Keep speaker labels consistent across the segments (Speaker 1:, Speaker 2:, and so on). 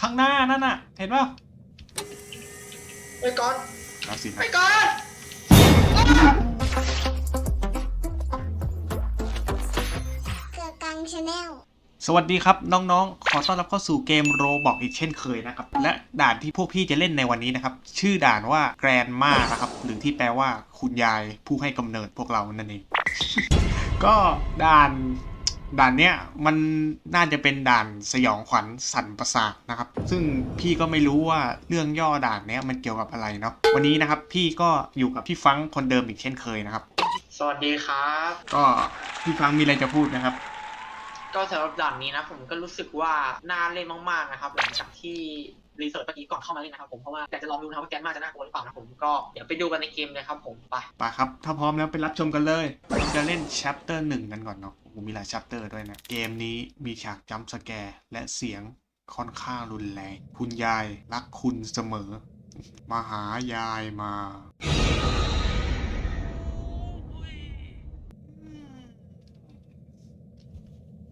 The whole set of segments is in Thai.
Speaker 1: ข้างหน้านั่นน่ะ เห็นป่ะ
Speaker 2: ไปก่อน
Speaker 1: เอาสิ
Speaker 2: ไปก่อน
Speaker 3: เกือกังชาแนล
Speaker 1: สวัสดีครับน้องๆ ขอต้อนรับเข้าสู่เกมโรบอกอีกเช่นเคยนะครับ และด่านที่พวกพี่จะเล่นในวันนี้นะครับ ชื่อด่านว่าแกรนมานะครับ หรือที่แปลว่าคุณยายผู้ให้กำเนิดพวกเรานั่นเอง ก็ด่าน ด่านเนี้ยมันน่าจะเป็นด่านสยองขวัญสั่นประสาทนะครับ ซึ่งพี่ก็ไม่รู้ว่าเรื่องย่อด่านเนี้ยมันเกี่ยวกับอะไรเนาะวันนี้นะครับพี่ก็อยู่กับพี่ฟังคนเดิมอีกเช่นเคยนะครับ
Speaker 2: สวัสดีครับ
Speaker 1: ก็พี่ฟังมีอะไรจะพูดนะครับ
Speaker 2: ก็สำหรับด่านนี้นะผมก็รู้สึกว่าน่าเล่นมากๆนะครับ หลังจากที่รีเสิร์ชเมื่อกี้ก่อนเข้ามาเล่นนะครับผมเพราะว่าอยากจะลองดูนะครับว่าแกนมาจะน่ากลัวหรือเปล่านะผมก็เดี๋ยวไปดูกันในเกมเลยครับผมไป
Speaker 1: ไปครับ ถ้าพร้อมแล้วไปรับชมกันเลยเราจะเล่น chapter หนึ่งกันก่อนเนาะโอ้โห มีหลาย chapter ด้วยนะ เกมนี้มีฉากจัมสแกร์และเสียงค่อนข้างรุนแรง คุณยายรักคุณเสมอ มาหายายมา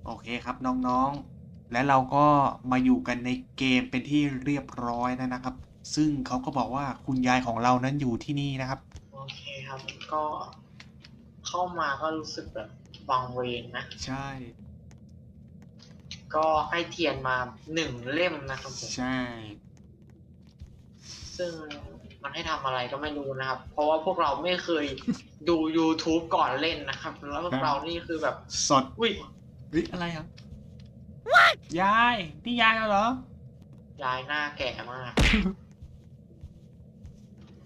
Speaker 1: โอเคครับน้องๆ และเราก็มาอยู่กันในเกมเป็นที่เรียบร้อยแล้วนะครับ ซึ่งเขาก็บอกว่าคุณยายของเรานั้นอยู่ที่นี่นะครับ
Speaker 2: โอเคครับ ก็เข้ามาก็รู้สึกแบบ วังเวงนะ
Speaker 1: ใช่
Speaker 2: ก็ให้เทียนมาหนึ่งเล่มนะครับผม
Speaker 1: ใช่
Speaker 2: ซึ่งมันให้ทำอะไรก็ไม่รู้นะครับ เพราะว่าพวกเราไม่เคยดู YouTube ก่อนเล่นนะครับ แล้วพวกเรานี่คือแบบ
Speaker 1: สด
Speaker 2: อุ้ย
Speaker 1: เฮ้ยอะไรครับยายนี่ยายเราเหรอ
Speaker 2: ยายหน้าแก่มาก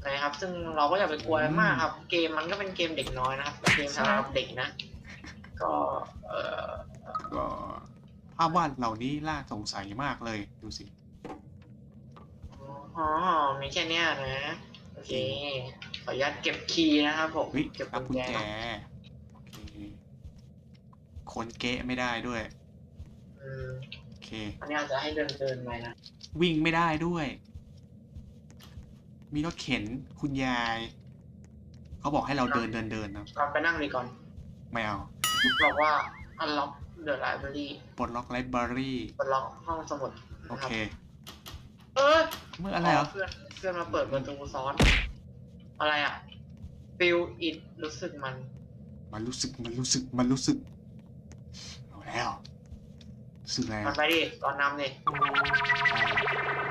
Speaker 2: นะครับ ซึ่งเราก็อย่าไปกลัวมากครับ เกมมันก็เป็นเกมเด็กน้อยนะครับ เกมสำหรับเด็กนะ ก็เออ
Speaker 1: ก็ภาพวาดเหล่านี้ล่าสงสัยมากเลยดูสิ
Speaker 2: อ๋อ มีแค่เนี้ยนะ โอเค ขออนุญาตเก็บคีย์นะครับผม
Speaker 1: เฮ้ย
Speaker 2: เก็บ
Speaker 1: รับ
Speaker 2: กุ
Speaker 1: กุ
Speaker 2: ญ
Speaker 1: ญ
Speaker 2: แจ
Speaker 1: แจโอเคคนเกะไม่ได้ด้วย
Speaker 2: อืม
Speaker 1: โอเค
Speaker 2: อันนี้อาจจะให้เดินเดินๆไปนะ
Speaker 1: วิ่งไม่ได้ด้วย มีรถเข็นคุณยาย เขาบอกให้เราเดินเดินเดินนะ
Speaker 2: ก่อนไปนั่งดีก่อน
Speaker 1: ไม่เอา
Speaker 2: บอกว่า unlock the library
Speaker 1: ปลดล็อกไลบรารี
Speaker 2: ปลดล็อกห้องสมุด
Speaker 1: โอ
Speaker 2: นะครั
Speaker 1: เค
Speaker 2: บเอ้ย
Speaker 1: เมื่ออะไรเหรอ
Speaker 2: เพื่อนเพื่อนมาเปิดประตูซ้อน อะไรอะ feel it รู้สึกมัน
Speaker 1: มันรู้สึกมันรู้สึกมันรู้สึกเอาแล้วรู้สึกแล้ว
Speaker 2: มันไปดิตอนนำดิ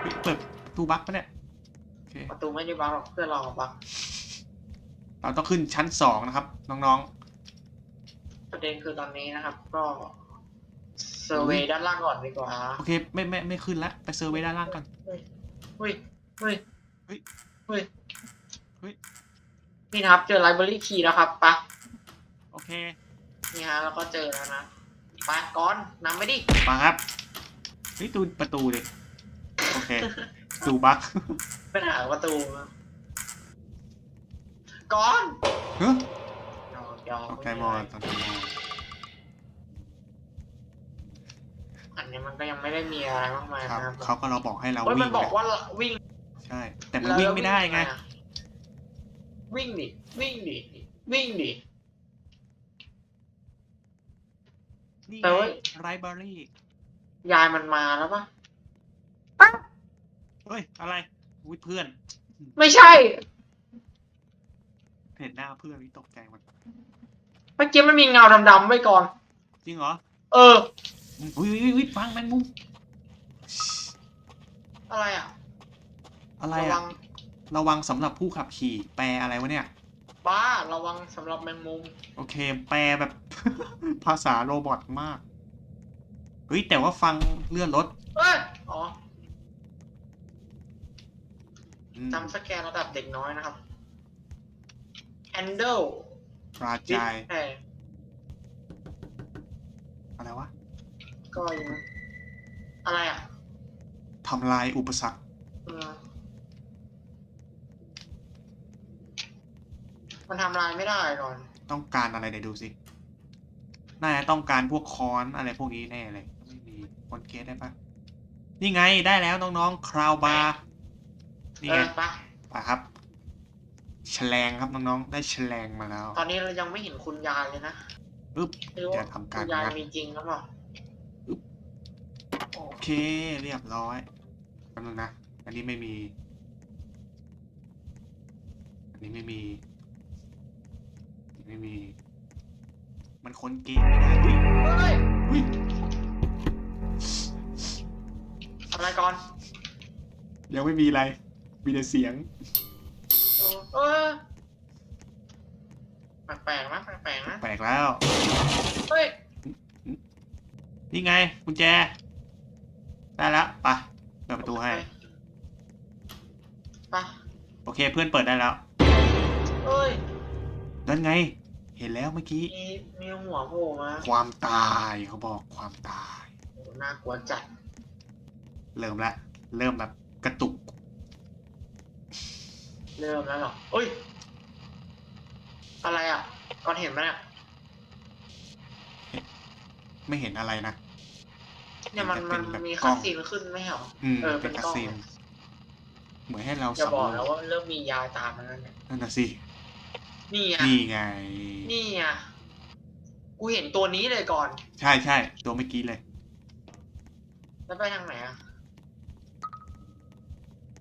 Speaker 1: เฮ้ยเปิดประตูบั๊กปะเนี่ยโอเค
Speaker 2: ประตูไม่ได้บังหรอกเพื่อนเราบัง
Speaker 1: เราต้องขึ้นชั้นสองนะครับ น้อง
Speaker 2: ประเด็นคือตอนนี้นะครับ ก็เซอร์เวย์ด้านล่างก่อนดีกว่า
Speaker 1: ๆโอเคไม่ไม่ไม่ขึ้นละไปเซอร์เวย์ด้านล่างก่อน
Speaker 2: เฮ้ยเฮ้ยเฮ้ย
Speaker 1: เฮ้ย
Speaker 2: เฮ้ย
Speaker 1: เฮ้ย
Speaker 2: นี่นะครับ เจอ library key แล้วครับไปะ
Speaker 1: โอเค
Speaker 2: นี่ฮะแล้วก็เจอแล้วนะไปก่อนนำไปดิ
Speaker 1: มาครับเฮ้ยตูประตูเลยโอเคประตูบั๊ก
Speaker 2: ไปหาประตูมาก่อน
Speaker 1: เฮ้ย
Speaker 2: ยอมยอม
Speaker 1: โอเคมอนตอนนี้ มอน
Speaker 2: อันนี้มันก็ยังไม่ได้มีอะไรมากมาย
Speaker 1: ครับ
Speaker 2: นะครับ
Speaker 1: เขาก็เราบอกให้เรา
Speaker 2: เฮ้ย
Speaker 1: วิ่
Speaker 2: มั
Speaker 1: ง
Speaker 2: นบอก
Speaker 1: นะ
Speaker 2: ว่าวิ่ง
Speaker 1: ใช่ แต่มันวิ่งไม่ได้ไง
Speaker 2: แล้ววิ่งดิวิ่งดิวิ่งดิ
Speaker 1: นี่
Speaker 2: แต่
Speaker 1: ไง
Speaker 2: ว่า
Speaker 1: ไรบรารี
Speaker 2: ยายมันมาแล้วปะ
Speaker 1: เฮ้ยอะไรอุ้ยเพื่อน
Speaker 2: ไม่ใช่
Speaker 1: เห็นหน้าเพื่อนนี่ตกใจหมด
Speaker 2: เมื่อกี้มันมีเงาดำๆไว้ก่อน
Speaker 1: จริงเหรอ
Speaker 2: เออ
Speaker 1: อุ้ยอุ้ยอุ้ยฟังแมงมุม
Speaker 2: อะไรอะ
Speaker 1: อะไร
Speaker 2: ระวั
Speaker 1: อะ
Speaker 2: ง
Speaker 1: ระวังสำหรับผู้ขับขี่แปลอะไรวะเนี่ย
Speaker 2: บ้าระวังสำหรับแมงมุม
Speaker 1: โอเค แปลแบบ ภาษาโรบอทมากเฮ้ยแต่ว่าฟังเลื่อนรถ
Speaker 2: เอ้ยอ๋อ
Speaker 1: อืม
Speaker 2: จำสแกนระดับเด็กน้อยนะครับ handle
Speaker 1: ปราจาย
Speaker 2: เออ
Speaker 1: อะไรวะ
Speaker 2: ก็ยังอะไรอะ
Speaker 1: ทำลายอุปสรรค
Speaker 2: เออมันทำลายไม่ได้ก่อน
Speaker 1: ต้องการอะไรเดี๋ยวดูสิ น่าจะต้องการพวกค้อนอะไรพวกนี้แน่เลยไม่มีคนเกตได้ปะนี่ไงได้แล้วน้องๆ คราวบาร์นี่
Speaker 2: เอ
Speaker 1: ไง
Speaker 2: อปะ
Speaker 1: ไปครับ แฉลงครับน้องๆ ได้แฉลงมาแล้ว
Speaker 2: ตอนนี้เรายังไม่เห็นคุณยายเลยนะ
Speaker 1: ปึ๊บ
Speaker 2: ไม่รู้
Speaker 1: จะ
Speaker 2: ว่า
Speaker 1: ทำการ
Speaker 2: คุณยาย
Speaker 1: งัด
Speaker 2: มีจริงหรือเปล่า
Speaker 1: โอเค เรียบร้อยแป๊บนึงนะ อันนี้ไม่มี อันนี้ไม่มีอันนี้ไม่มี มันค้นเกมไม่ได้เฮ้ย
Speaker 2: เฮ้ย
Speaker 1: เฮ้ย
Speaker 2: อะไรก่อน
Speaker 1: ยังไม่มีอะไร มีแต่เสียง
Speaker 2: เออแปลกๆนะแปลกๆนะ
Speaker 1: แปลกแล้ว
Speaker 2: เฮ้ย
Speaker 1: นี่ไงกุญแจ ได้แล้วไปะเปิดประตูให้
Speaker 2: ไป
Speaker 1: โอเคเพื่อนเปิดได้แล้ว
Speaker 2: เฮ้ย
Speaker 1: นั่นไง เห็นแล้วเมื่อกี้
Speaker 2: มีมีหัวโผล่มา
Speaker 1: ความตายเขาบอกความตาย
Speaker 2: โอ้น่ากลัวจัด
Speaker 1: เริ่มละเริ่มแบบกระตุก
Speaker 2: เริ่มแล้วเหรอเฮ้ย อะไรอะก่อนเห็นไหมเนี่ย
Speaker 1: ไม่เห็นอะไรนะ
Speaker 2: เนี่ยมัน
Speaker 1: เป็
Speaker 2: มัน
Speaker 1: นแบบ
Speaker 2: มี
Speaker 1: กล้
Speaker 2: คั
Speaker 1: อ
Speaker 2: ส
Speaker 1: ง
Speaker 2: ซีนขึ้นไม่ใช่เหรอ
Speaker 1: อืม
Speaker 2: เออ
Speaker 1: เป็น
Speaker 2: เป็น
Speaker 1: คาก
Speaker 2: ล้อง
Speaker 1: ซีนเหมือนให้เรา
Speaker 2: อย่า
Speaker 1: สำ
Speaker 2: บอก
Speaker 1: ร
Speaker 2: แล้ว
Speaker 1: วจ
Speaker 2: ว่าเริ่มมียายตามมาแล้วเนี่ย
Speaker 1: นั่นน่ะสิ
Speaker 2: นี่ไง
Speaker 1: นี่ไง
Speaker 2: นี่ไงกูเห็นตัวนี้เลยก่อน
Speaker 1: ใช่ใช่ตัวเมื่อกี้เลย
Speaker 2: แล้วไปทางไหนอะ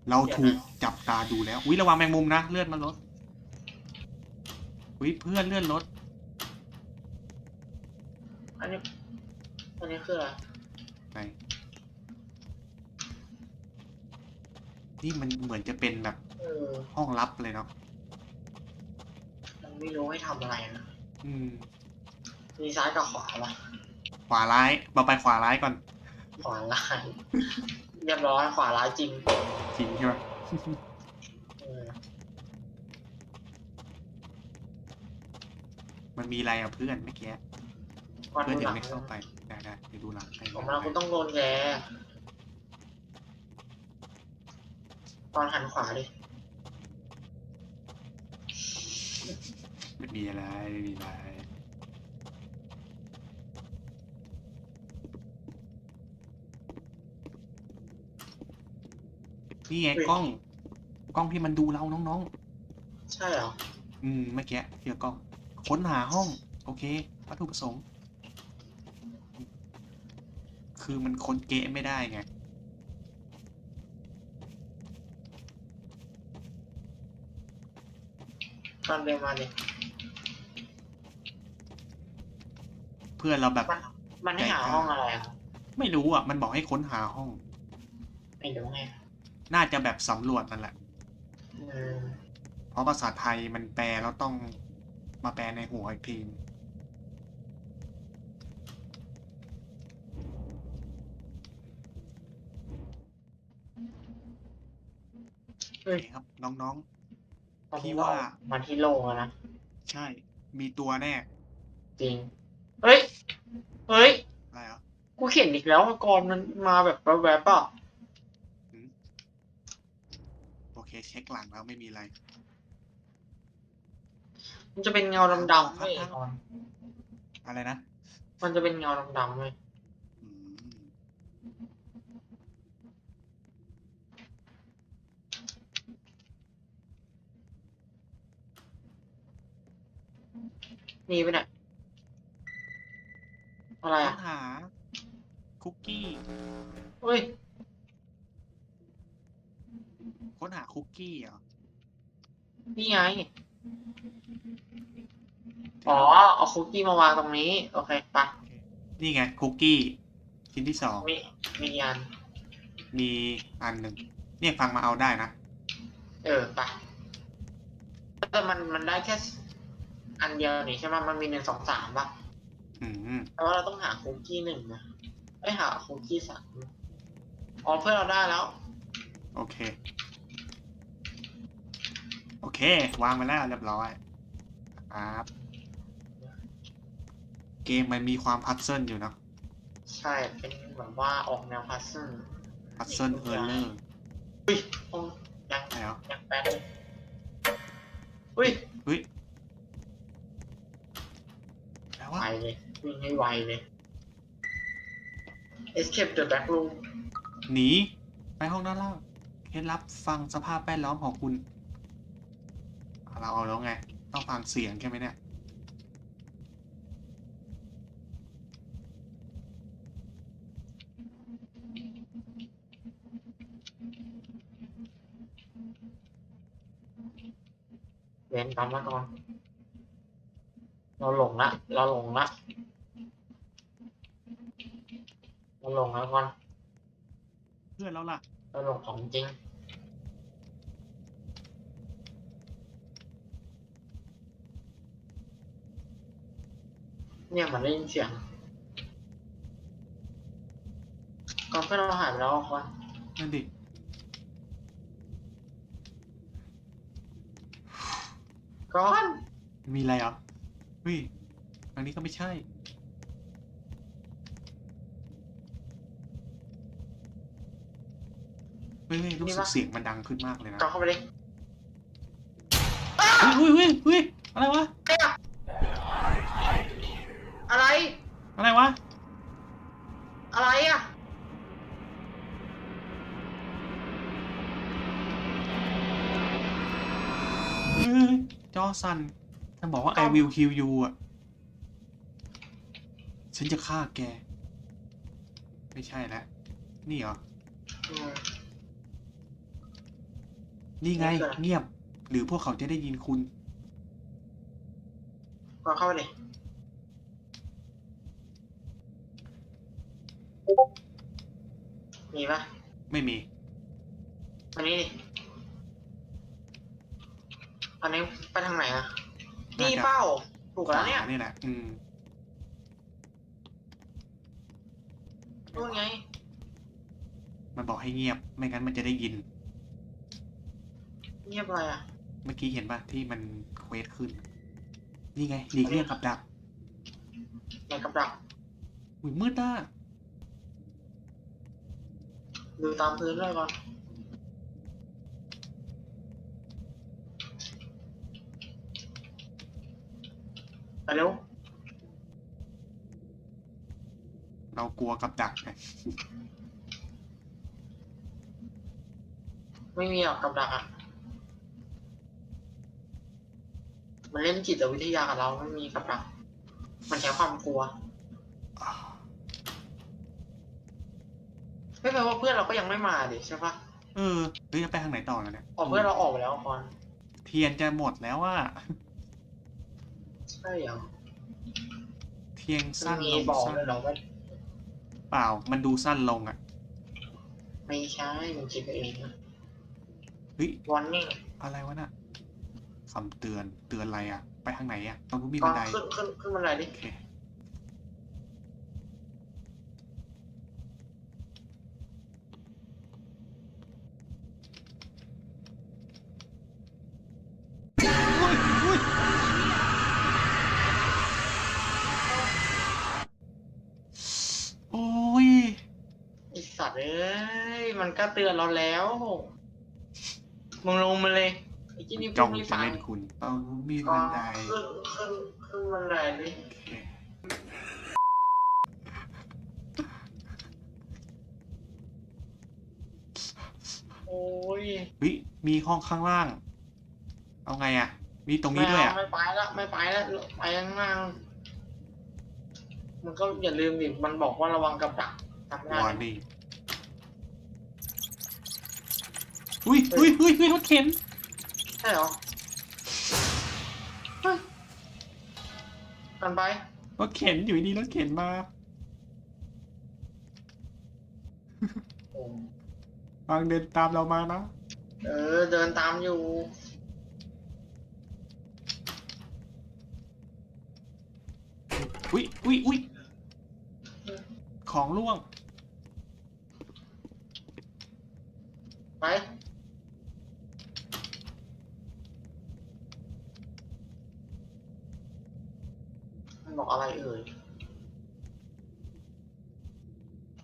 Speaker 1: เรา
Speaker 2: เดี๋ยวนะ
Speaker 1: ถูกจับตาดูแล้วอุ้ยระวังแมงมุมนะเลื่อนมันลดอุ้ยเพื่อนเลื่อนรถ
Speaker 2: อันนี้ อันนี้คืออะไร
Speaker 1: ไหนนี่มันเหมือนจะเป็นแบบ
Speaker 2: เออ
Speaker 1: ห้องลับเลยเนาะ
Speaker 2: มันไม่รู้ให้ทำอะไรนะ
Speaker 1: อืม
Speaker 2: มีซ้ายกับขวาปะ
Speaker 1: ขวาร้ายเราไปขวาร้ายก่อน
Speaker 2: ขวาลายเรียบร้อยขวาลายจริง
Speaker 1: จริงใช่ไหม
Speaker 2: เออ
Speaker 1: มันมีอะไรอะเพื่อนเมื่อกี้
Speaker 2: ก่อน
Speaker 1: เพื่อน
Speaker 2: ดู
Speaker 1: ยั
Speaker 2: หลั
Speaker 1: ง
Speaker 2: ง
Speaker 1: ไม่เข้าไป ได้ได้เดี๋ยวดูหลังให้
Speaker 2: ผมมาคุณต้องโดนแกตอนหันขวาดิ
Speaker 1: ไม่มีอะไรไม่มีอะไรนี่ไงกล้อง กล้องที่มันดูเราน้อง
Speaker 2: ใช่เหรอ
Speaker 1: ๆอืมเมื่อกี้เจอกล้อง ค้นหาห้อง โอเควัตถุประสงค์ คือมันค้นเกะไม่ได้ไง
Speaker 2: ตอนเดินมาดิ
Speaker 1: เพื่อนเราแบบ
Speaker 2: มันมันให้หาห้องอะไรอะ
Speaker 1: ไม่รู้อะ มันบอกให้ค้นหาห้อง
Speaker 2: ไม่รู้ไง
Speaker 1: น่าจะแบบสำรวจนั่นแหละ
Speaker 2: อืม
Speaker 1: เพราะภาษาไทยมันแปลแล้วต้องมาแปลในหัวอีกที
Speaker 2: เฮ้ย
Speaker 1: ครับ น้อง
Speaker 2: ตอน
Speaker 1: พี่
Speaker 2: นี้
Speaker 1: ว่า
Speaker 2: ว่ามาที่โลกแล้วนะ
Speaker 1: ๆ ใช่ มีตัวแน่
Speaker 2: จริง เฮ้ย เฮ้ย
Speaker 1: อะไรอะ
Speaker 2: กูเขียนอีกแล้วก่อนมันมาแบบแวบๆอะ
Speaker 1: โอเค เช็คหลังแล้วไม่มีอะไร
Speaker 2: มันจะเป็นเงาดำๆเว้ยก่อน
Speaker 1: อะไรนะ
Speaker 2: มันจะเป็นเงาดำๆเว้ย
Speaker 1: มี
Speaker 2: ไปะเนี่ยอะไร
Speaker 1: ค้
Speaker 2: อะ
Speaker 1: นหา คุกกี้
Speaker 2: เฮ้ย
Speaker 1: ค้นหาคุกกี้เหรอ
Speaker 2: นี่ไง อ๋อ เอาคุกกี้มาวางตรงนี้ โอเคไปะ
Speaker 1: นี่ไง คุกกี้ ชิ้นที่สอง
Speaker 2: มีมีอัน
Speaker 1: มีอันหนึ่ง เนี่ยฟังมาเอาได้นะ
Speaker 2: เออไปะแต่มันมันได้แค่ อันเดียวนี่ใช่ไหมมันมีหนึ่งสองสามป่ะ
Speaker 1: อืม
Speaker 2: แต่ว่าเราต้องหาคุกกี้หนึ่งนะไอยหาคุกกี้สามอ๋อเพื่อนเราได้แล้ว
Speaker 1: โอเค โอเค วางไปแล้วเรียบร้อยครับ เกมมันมีความพัซเซิลอยู่นะ
Speaker 2: ใช่เป็นแบบว่าออกแนวพัซเซิล
Speaker 1: พัซเซิลเออร์เลอร์
Speaker 2: อุ้ยคงยัง
Speaker 1: แล้ว
Speaker 2: ยังแป๊ดเลยอุ้ย
Speaker 1: เฮ้ยแปล วะ
Speaker 2: ไปเลยวิ่งให้ไวเลย escape the back room
Speaker 1: หนี ไปห้องด้านล่างเคล็ดลับฟังสภาพแวดล้อมของคุณ เราเอาแล้วไง ต้องฟังเสียงใช่ไหมเนี่ย
Speaker 2: เรียนตามมาก่อน เราหลงละ เราหลงละ เราหลงแล้วก่อน
Speaker 1: เพื่อนเราล่ะ
Speaker 2: เราหลงของจริง เนี่ยมันได้ยินเสียงก่อนเพื่อนเราหายไปแล้วอะคน
Speaker 1: นั่นดิ
Speaker 2: ก่อน
Speaker 1: มีอะไรเหรอ เฮ้ยอันนี้ก็ไม่ใช่ เฮ้ยเฮ้ยรู้สึกเสียงมันดังขึ้นมากเลยนะ
Speaker 2: ก่อนเข้าไปเลย
Speaker 1: เฮ้ยเฮ้ยเฮ้ยเฮ้ยอะไรวะ
Speaker 2: อะไร
Speaker 1: อะไรวะ
Speaker 2: อะไรอะ
Speaker 1: เฮ้ยจอสัน ฉันบอกว่า I will kill you อะ ฉันจะฆ่าแก ไม่ใช่แล้ว นี่เหรอ
Speaker 2: อืม
Speaker 1: นี่ไง
Speaker 2: ไม่ใช่
Speaker 1: เงียบ หรือพวกเขาจะได้ยินคุณ
Speaker 2: ก่อนเข้าไปเลยมีปะ
Speaker 1: ไม่มี
Speaker 2: อันนี้ดิอันนี้ไปทางไหนอะ
Speaker 1: น่า
Speaker 2: นี่
Speaker 1: จะ
Speaker 2: เป้า ถูกแล้วเนี่ย
Speaker 1: ขวานี่แหละอืม
Speaker 2: นู่นไง
Speaker 1: มันบอกให้เงียบ ไม่งั้นมันจะได้ยิน
Speaker 2: เงียบอะไรอะ
Speaker 1: เมื่อกี้เห็นป่ะที่มันเควสขึ้น นี่ไงหลีกเลี่ยงกับดัก
Speaker 2: ในกับดัก
Speaker 1: อุ้ยมืดอะ
Speaker 2: ดูตามพื้นเลยก่อน เร็ว
Speaker 1: เรากลัวกับดักไง
Speaker 2: ไม่มีหรอกกับดักอะ มันเล่นจิตวิทยากับเราไม่มีกับดัก มันใช้ความกลัว
Speaker 1: อ้าว
Speaker 2: ไม่แปลว่าเพื่อนเราก็ยังไม่มาดิใช่ปะ
Speaker 1: เออเฮ้ยจะไปทางไหนต่อแล้วเนี่ย
Speaker 2: อ๋อเพื่อนเราออกไปแล้วคอน
Speaker 1: เทียนจะหมดแล้วว่า
Speaker 2: ใช่เหรอ
Speaker 1: เทียน
Speaker 2: มั
Speaker 1: สั้
Speaker 2: น
Speaker 1: น
Speaker 2: มี
Speaker 1: ลง
Speaker 2: บอก
Speaker 1: สั้น
Speaker 2: เลยเหรอว่า
Speaker 1: เปล่า มันดูสั้นลงอะ
Speaker 2: ไม่ใช่มันคิดไปเองนะ
Speaker 1: เฮ้ย
Speaker 2: วอร์นิ่ง
Speaker 1: อะไรวะน่ะคำเตือนเตือนอะไรอะ ไปทางไหนอะตรงนู้นมี
Speaker 2: ก็
Speaker 1: บันได
Speaker 2: ขึ้นขึ้นขึ้นบันไดดิ
Speaker 1: โอเค
Speaker 2: ตือนเราแล้วมึงลงมาเลยไอ้ที่นี่
Speaker 1: จ้อง
Speaker 2: ไม่
Speaker 1: จะ
Speaker 2: ฟัง
Speaker 1: เล่นคุณตรงนู้นมี
Speaker 2: ก็
Speaker 1: บันได
Speaker 2: ขึ้นขึ้นขึ้นบันไดดิ
Speaker 1: โอเค
Speaker 2: โอ้ย
Speaker 1: เฮ้ยมีห้องข้างล่าง เอาไงอะ มีตรงนี้ด้วยอะ
Speaker 2: ไม่เอาไม่ไปละไม่ไปละไปข้างล่างมันก็อย่าลืมดิมันบอกว่าระวังกับดักทำได้
Speaker 1: วอร์นิ่ง อุ้ยอุ้ยอุ้ยอุ้ยรถเข็น
Speaker 2: ใช่เหรอเฮ้ยกันไป
Speaker 1: รถเข็นอยู่ดีๆรถเข็นมา
Speaker 2: โอ้
Speaker 1: บางเดินตามเรามานะ
Speaker 2: เออ เดินตามอยู่
Speaker 1: อุ้ยอุ้ยอุ้ยของล่วง
Speaker 2: ไป มันบอกอะไรเอ่ย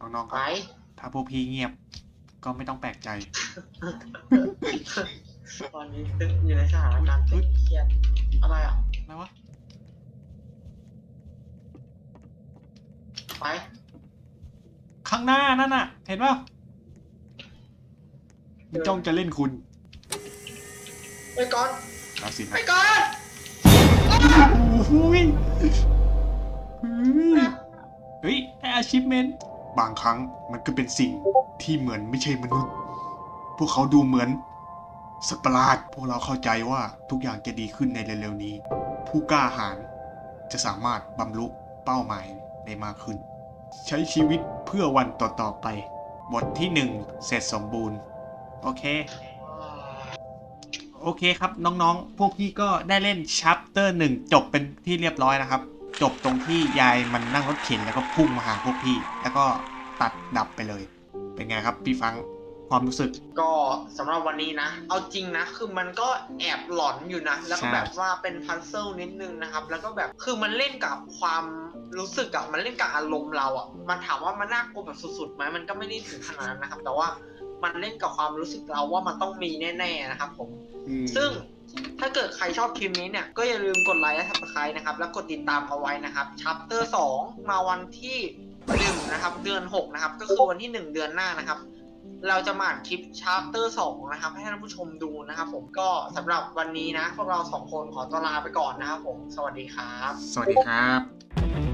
Speaker 1: น้องๆค
Speaker 2: ไป
Speaker 1: รับถ้าพวกพี่เงียบ ก็ไม่ต้องแปลกใจ
Speaker 2: ตอนนี้ตึงอยู่ในสถานการณ์ตึงเครียดอะไรอะ
Speaker 1: อะไรวะ
Speaker 2: ไป
Speaker 1: ข้างหน้านั่นน่ะ เห็นป่ะมันจ้องจะเล่นคุณ
Speaker 2: ไปก่อน
Speaker 1: แล้วสิ
Speaker 2: ไปก่อน
Speaker 1: โอ้ย ได้ achievement บางครั้งมันก็เป็นสิ่งที่เหมือนไม่ใช่มนุษย์ พวกเขาดูเหมือนสัตว์ประหลาด พวกเราเข้าใจว่าทุกอย่างจะดีขึ้นในเร็วๆนี้ ผู้กล้าหาญจะสามารถบรรลุเป้าหมายได้มากขึ้น ใช้ชีวิตเพื่อวันต่อๆไป บทที่หนึ่งเสร็จสมบูรณ์ โอเค โอเคครับน้องๆ พวกพี่ก็ได้เล่นชัปเตอร์หนึ่งจบเป็นที่เรียบร้อยนะครับ จบตรงที่ยายมันนั่งรถเข็นแล้วก็พุ่งมาหาพวกพี่ แล้วก็ตัดดับไปเลย เป็นไงครับพี่ฟังความรู้สึก
Speaker 2: ก็สำหรับวันนี้นะ เอาจริงนะ คือมันก็แอบหลอนอยู่นะ แล้วก็
Speaker 1: ใช่
Speaker 2: แบบว่าเป็นพัซเซิลนิดนึงนะครับ แล้วก็แบบคือมันเล่นกับความรู้สึกอะมันเล่นกับอารมณ์เราอะมันถามว่ามันน่ากลัวแบบสุดๆไหมมันก็ไม่ได้ถึงขนาดนั้นนะครับ แต่ว่ามันเล่นกับความรู้สึกเราว่ามันต้องมีแน่ ๆนะครับ ผม
Speaker 1: อืม
Speaker 2: ซึ่ง ถ้าเกิดใครชอบคลิปนี้เนี่ย ก็อย่าลืมกดไลค์และ subscribe นะครับ แล้วกดติดตามเอาไว้นะครับชัปเตอร์2มาวันที่1นะครับ เดือน6นะครับ ก็คือวันที่1เดือนหน้านะครับ เราจะมาอัดคลิปชัปเตอร์2นะครับ ให้ท่านผู้ชมดูนะครับผมก็สำหรับวันนี้นะ พวกเราสองคนขอตัวลาไปก่อนนะครับผม สวัสดีครับ
Speaker 1: สวัสดีครับ